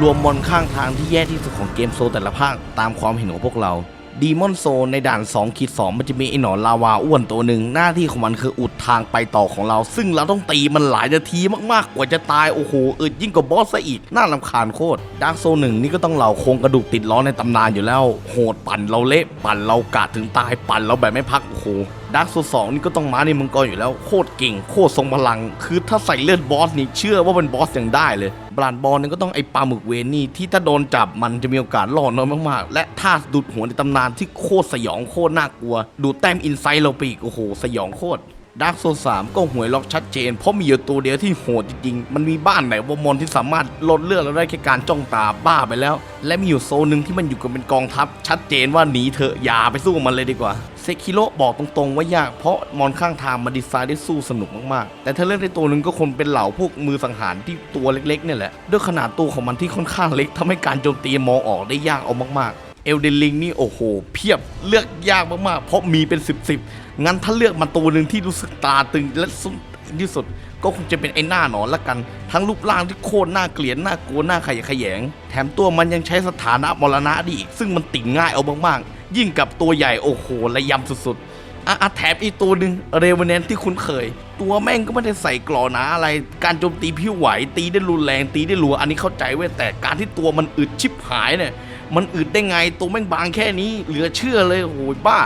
รวมมอนข้างทางที่แย่ที่สุดของเกมโซแต่ละภาคตามความเห็นของพวกเราดีมอนโซในด่าน2ขีด2มันจะมีไอ้หนอนลาวาอ้วนตัวหนึ่งหน้าที่ของมันคืออุดทางไปต่อของเรา ซึ่งเราต้องตีมันหลายนาทีมากๆ กว่าจะตาย โอ้โหอึดยิ่งกว่าบอสซะอีก น่าลำคาญโคตรดาร์กโซหนึ่งนี่ก็ต้องเหล่าโครงกระดูกติดล้อในตำนานอยู่แล้ว โหดปั่นเราเละปั่นเรากาดถึงตายปั่นเราแบบไม่พัก โอ้โหดาร์กโซสองนี่ก็ต้องมาในมังกรอยู่แล้วโคตรเก่งโคตรทรงพลัง คือถ้าใส่เลือดบอสนี่เชื่อว่าเป็นบอสอย่างได้เลย บลานบอลนี่ก็ต้องไอปลาหมึกเวนนี่ที่ถ้าโดนจับมันจะมีโอกาสรอดน้อยมากๆ และท่าดูดหัวในตำนานที่โคตรสยองโคตรน่ากลัว ดูแต้มอินไซต์เราไปอีกโอ้โหสยองโคตร ดาร์กโซนสามก็หวยล็อกชัดเจน เพราะมีอยู่ตัวเดียวที่โหดจริงๆ มันมีบ้านไหนว่ามอนที่สามารถลดเลือดเราได้แค่การจ้องตาบ้าไปแล้ว และมีอยู่โซนหนึ่งที่มันอยู่กันเป็นกองทัพ ชัดเจนว่าหนีเถอะอย่าไปสู้กับมันเลยดีกว่าเซคิโร่บอกตรงๆว่ายากเพราะมอนข้างทางมันดีไซน์ได้สู้สนุกมากๆ แต่ถ้าเลือกได้ตัวหนึ่งก็คงเป็นเหล่าพวกมือสังหารที่ตัวเล็กๆเนี่ยแหละด้วยขนาดตัวของมันที่ค่อนข้างเล็กทำให้การโจมตีมองออกได้ยากเอามากๆ เอลเดนลิงนี่โอ้โห เพียบเลือกยากมากๆ เพราะมีเป็น 10บสงั้นถ้าเลือกมาตัวหนึ่งที่รู้สึกตาตึงและสุดที่สุด ก็คงจะเป็นไอ้หน้าหนอนละกัน ทั้งรูปร่างที่โคตรน่าเกลียดน่ากลัวน่าขยะแขยง แถมตัวมันยังใช้สถานะมรณะด้อีก ซึ่งมันติ่งง่ายเอามากๆ ยิ่งกับตัวใหญ่โอ้โหระยำสุดๆอะแถมอีกตัวหนึ่งเรเวนแนนที่คุ้นเคย ตัวแม่งก็ไม่ได้ใส่กรอหนาอะไร การโจมตีพิ้วไหวตีได้รุนแรงตีได้รัว อันนี้เข้าใจเว้ยแต่การที่ตัวมันอึดชิบหายเนี่ย มันอึดได้ไงตัวแม่งบางแค่นี้ เหลือเชื่อเลยโอ้ยบ้า